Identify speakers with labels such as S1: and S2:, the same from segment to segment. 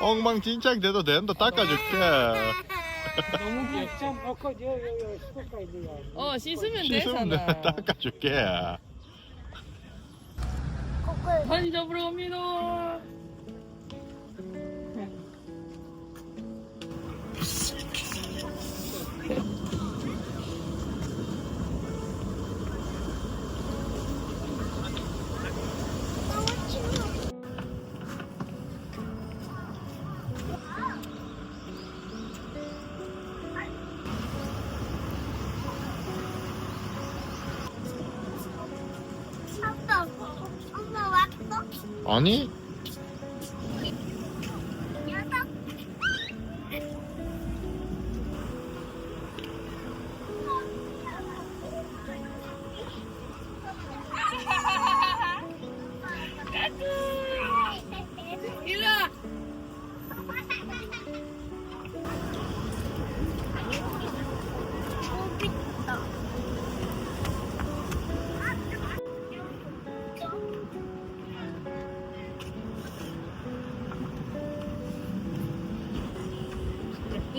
S1: 엉망진창 돼도 된다 닦아줄게
S2: 너무 귀엽죠? 어 씻으면
S1: 씻으면
S2: 되잖아.
S1: 내가 닦아줄게
S2: 산 잡으러 갑니다.
S1: 아니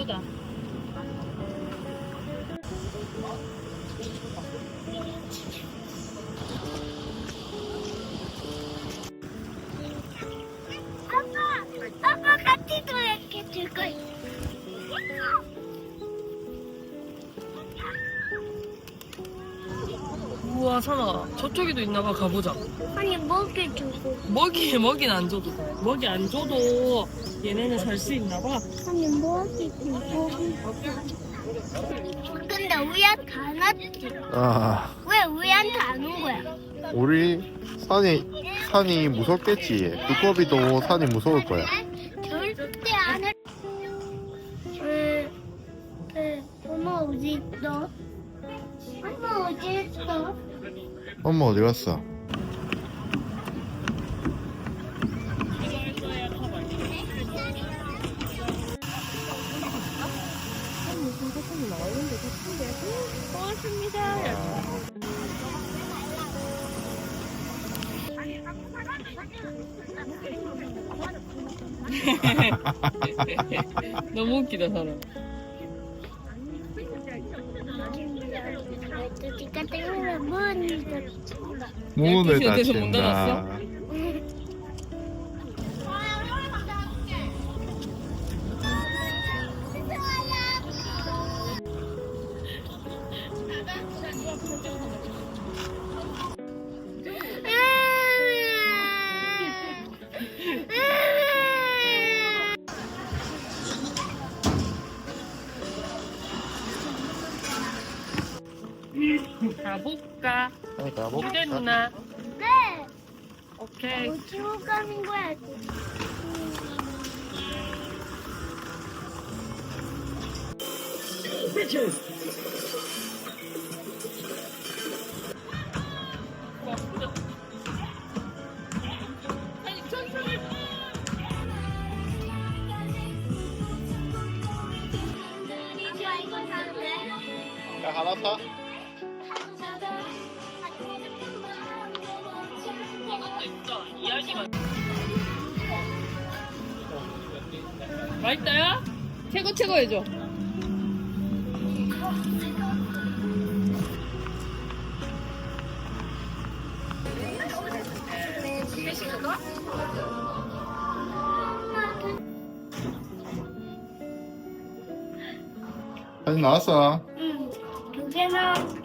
S2: 예쁘다.
S3: 아빠, 아빠 같이 도약해 줄 거야.
S2: 우와 산아 저쪽에도 있나 봐 가보자.
S3: 아니 먹이 주고.
S2: 먹이 먹이는 안 줘도 돼. 먹이 안 줘도 얘네는 살 수 있나 봐.
S3: 아니 먹이 주고. 근데 우리한테 안 왔지?
S1: 아
S3: 왜 우리한테 안 온 거야?
S1: 우리 산이 산이 무섭겠지 두꺼비도 산이 무서울 거야
S3: 절대 안 할. 왜? 왜? 엄마 어디 있어? 엄마 어디 있어?
S1: 엄마 어디 갔어?
S2: 너무 웃기다 사람.
S3: 어디가 때문에 문이
S1: 문을
S2: 12시 어때서 문
S1: 닫힌다
S2: 닫았어? 가볼까? 무대 누나.
S3: 네.
S2: 오케이.
S3: 어디로 가는 거야?
S1: 야 하나 사?
S2: 맛있다야? 최고 최고 해줘.
S1: 사진 나왔어
S3: 응. 두개 나왔어.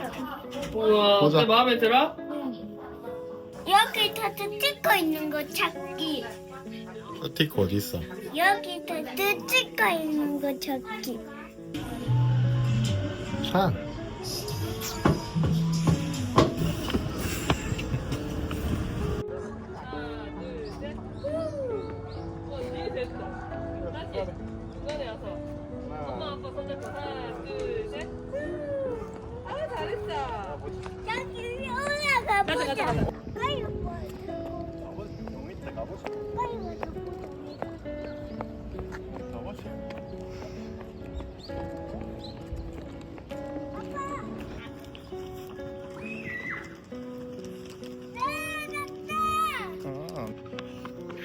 S2: 우와,
S1: 보자.
S2: 내 마음에 들어?
S3: 여기 다트 찍고 있는 거 찾기.
S1: 스티커 어디 있어?
S3: 여기 다트 찍고 있는 거 찾기.
S1: 산
S2: 어, 이제 됐다. 다시.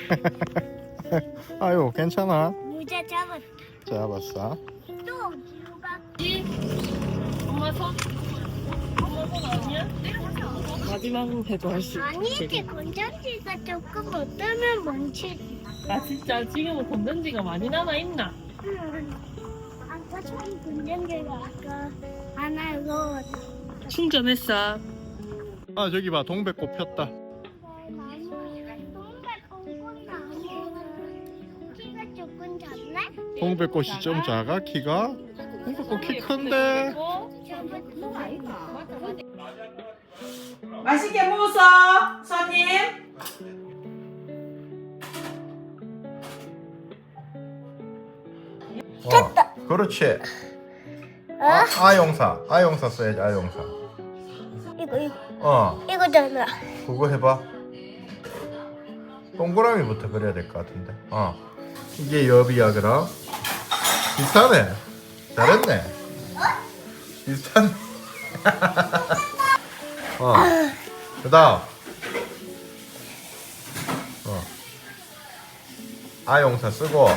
S2: 아.
S1: 아유 괜찮아
S3: 모자 잡았.
S1: 잡았어
S2: 또이 엄마 손 엄마 손 아니야? 마지막 해도 할 수
S3: 아니지 건전지가 조금 어쩌면 멈추지.
S2: 아 진짜 지금은 건전지가 많이 남아 있나?
S3: 응. 아까 전 건전지가 아까 하나 이거
S2: 충전했어.
S1: 아 저기 봐 동백꽃 폈다
S3: 작네.
S1: 동백꽃이 좀 작아? 키가? 동백꽃 키 큰데?
S4: 맛있게 먹었어, 손님.
S1: 어, 그렇지. 아, 아용사. 아용사 써야지 아용사.
S3: 이거 이거
S1: 어.
S3: 이거잖아.
S1: 그거 해봐. 동그라미부터 그려야 될 것 같은데. 어. 이게 여비야 그럼 비슷하네. 잘했네. 비슷하네. 어 그 다음 어. 아 용사 쓰고.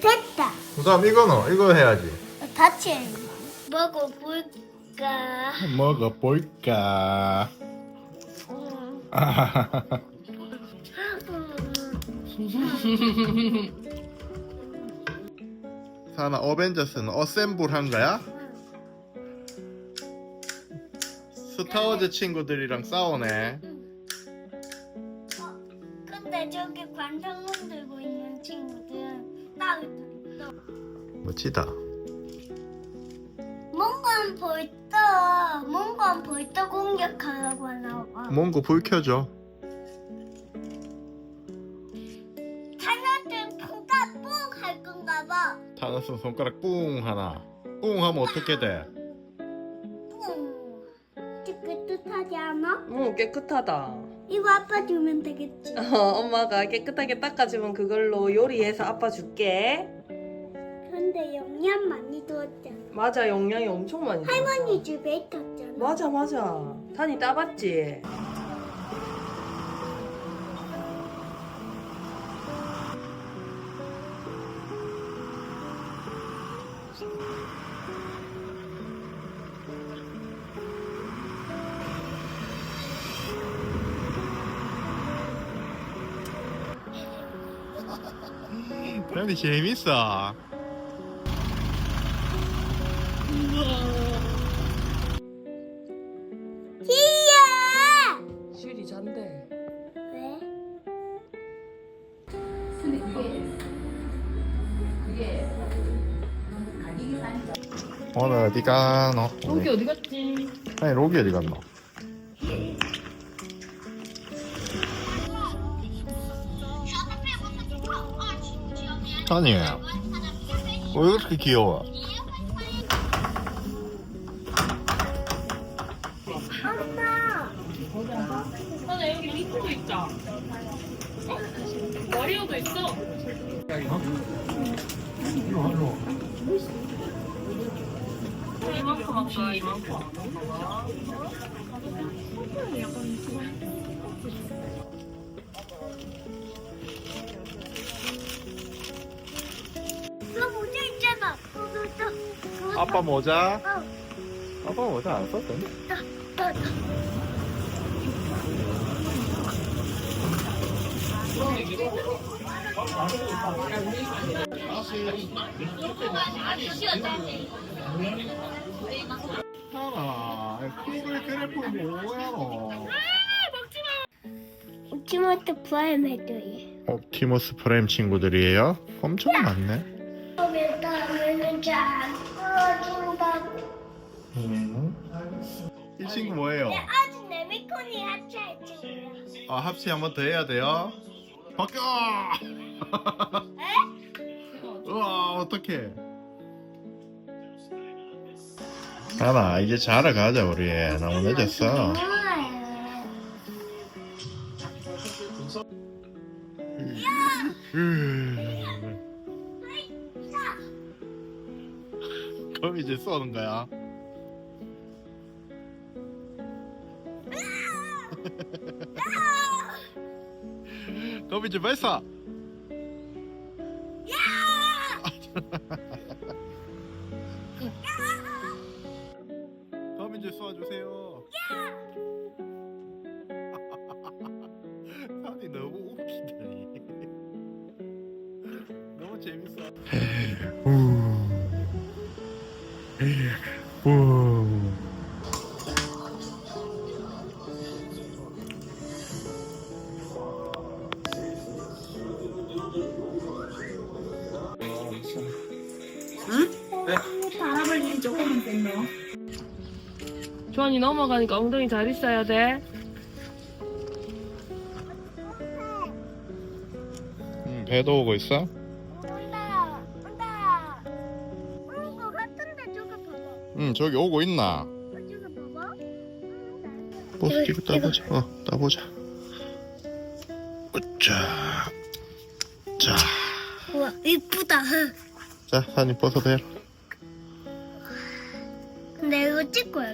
S3: 됐다.
S1: 그 다음 이거는 이거 해야지.
S3: 다치 먹어볼까?
S1: 먹어볼까?
S3: 음.
S1: 사나 어벤져스는 어셈블 한 거야? 스타워즈 친구들이랑 싸우네
S3: 근데 저기 관상문 들고 있는 따로 있어.
S1: 멋지다
S3: 뭔가 벌써 뭔가 벌써 공격하려고 봐.
S1: 몽고 불 켜줘 타노스 손가락 뿡 하나 뿡 하면 어떻게 돼?
S3: 뿡. 깨끗하지 않아?
S2: 오 깨끗하다.
S3: 이거 아빠 주면 되겠지.
S2: 어, 엄마가 깨끗하게 닦아주면 그걸로 요리해서 아빠 줄게.
S3: 근데 영양 많이 들었잖아.
S2: 맞아 영양이 엄청 많이. 들어.
S3: 할머니 집에 있었잖아.
S2: 맞아 맞아. 단이 따봤지.
S1: 근데 재밌어
S3: 희야!
S2: 슈리 잔대.
S3: 왜?
S1: 오늘 어디 가노?
S2: 로기 어디 갔지?
S1: 아니 로기 어디 갔노? 아니 왜 이렇게 귀여워?
S2: 하나 여기 리코도 있다. 어? 마리오도 있어. 이만큼
S1: 아빠 모자?
S3: 어,
S1: 아빠 모자 안 썼던? 하나 핑글 그래프 뭐야 너?
S3: 옵티머스 프라임 해줘요.
S1: 옵티머스 프라임 친구들이에요? 엄청 많네
S3: 일단은 잘 끌어준다 고.
S1: 이 친구 뭐예요?
S3: 아주 네미콘이 합체할 친구야.
S1: 아 합체 한 번 더 해야 돼요? 바뀌어! 우와 어떡해 하나 이제 자러 가자 우리 너무 늦었어 그 이제 쏘는 거야 발사. 거미줄 쏘아주세요. 산이 너무 웃기다니. 너무 재밌어.
S2: 주환이 넘어가니까 엉덩이 잘 있어야 돼.
S1: 응, 배도 오고 있어?
S3: 온다 온다 오는 거 같은데 저거 봐봐
S1: 응, 저기 오고 있나?
S3: 어, 봐봐
S1: 버스
S3: 이거,
S1: 뒤로 따보자. 어, 따보자. 자, 자,
S3: 우와 이쁘다
S1: 자, 산이 해라.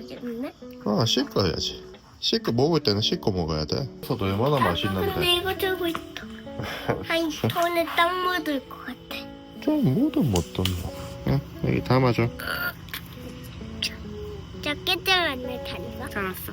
S3: 찍어야겠네
S1: 아, 씻어야지. 씻고 먹을 때는 씻고 먹어야 돼. 버섯 얼마나
S3: 근데
S1: 맛있는데.
S3: 이거 들고 있다 한 손에 땀 묻을 것 같아
S1: 좀 묻은 못든 뭐. 응, 여기 담아줘.
S3: 작게 잘랐네 다리가
S2: 잘 왔어.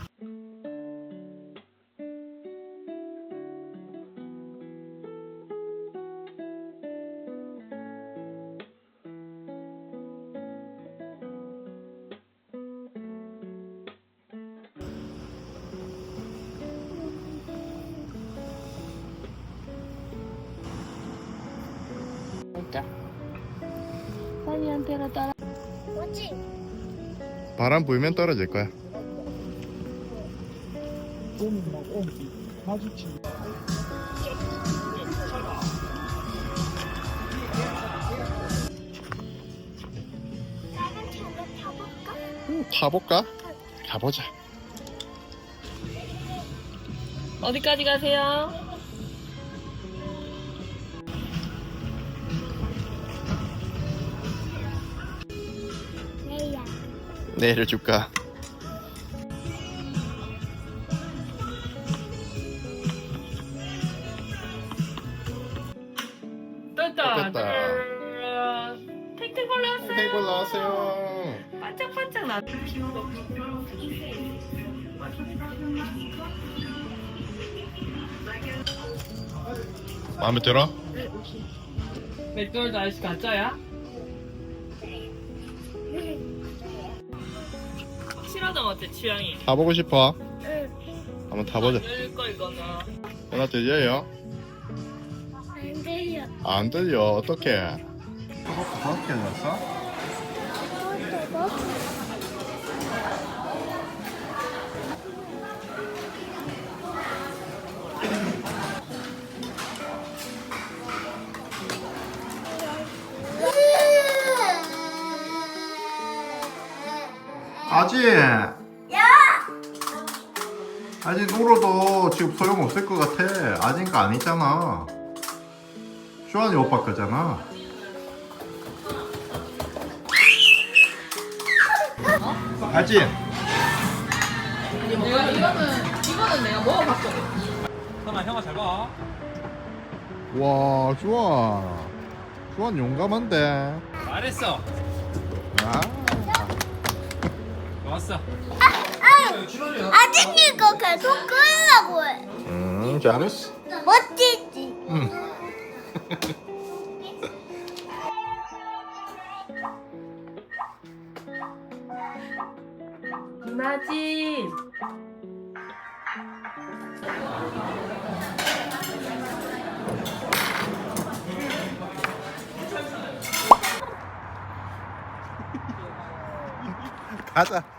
S2: 산이한테나 따라.
S3: 뭐지?
S1: 바람 불면 떨어질 거야.
S3: 나는 저거 타볼까?
S1: 응, 타볼까? 가보자.
S2: 어디까지 가세요?
S1: 내려줄까?
S2: 떴다.
S1: 떴다.
S2: 택택 올라왔어요.
S1: 테이블 나왔어요.
S2: 반짝반짝 나.
S1: 마음에 들어?
S2: 맥도날드 아저씨 가짜야? 싫어하는 어때 취향이?
S1: 타보고 싶어?
S3: 응
S1: 한번 타보자.
S2: 열거 이거는.
S1: 전화 들려요?
S3: 안 돼요
S1: 안 들려. 어떡해? 그것도 그렇게 해놨어?
S3: 저거
S1: 아지! 야! 아직 울어도 지금 소용없을 것 같아. 아진가 아니잖아. 슈아니 오빠 거잖아. 아진!
S2: 내가 이거는 이거는 내가 먹어봤거든.
S5: 선아 형아 잘 봐.
S1: 와, 슈아. 슈아는 용감한데.
S5: 잘했어.
S1: 아.
S5: 좋았어.
S3: 아직 이거 계속 끌려고 해
S1: 음, 잘했어.
S3: 멋지지?
S1: 응.
S2: 김아진.
S1: 가자.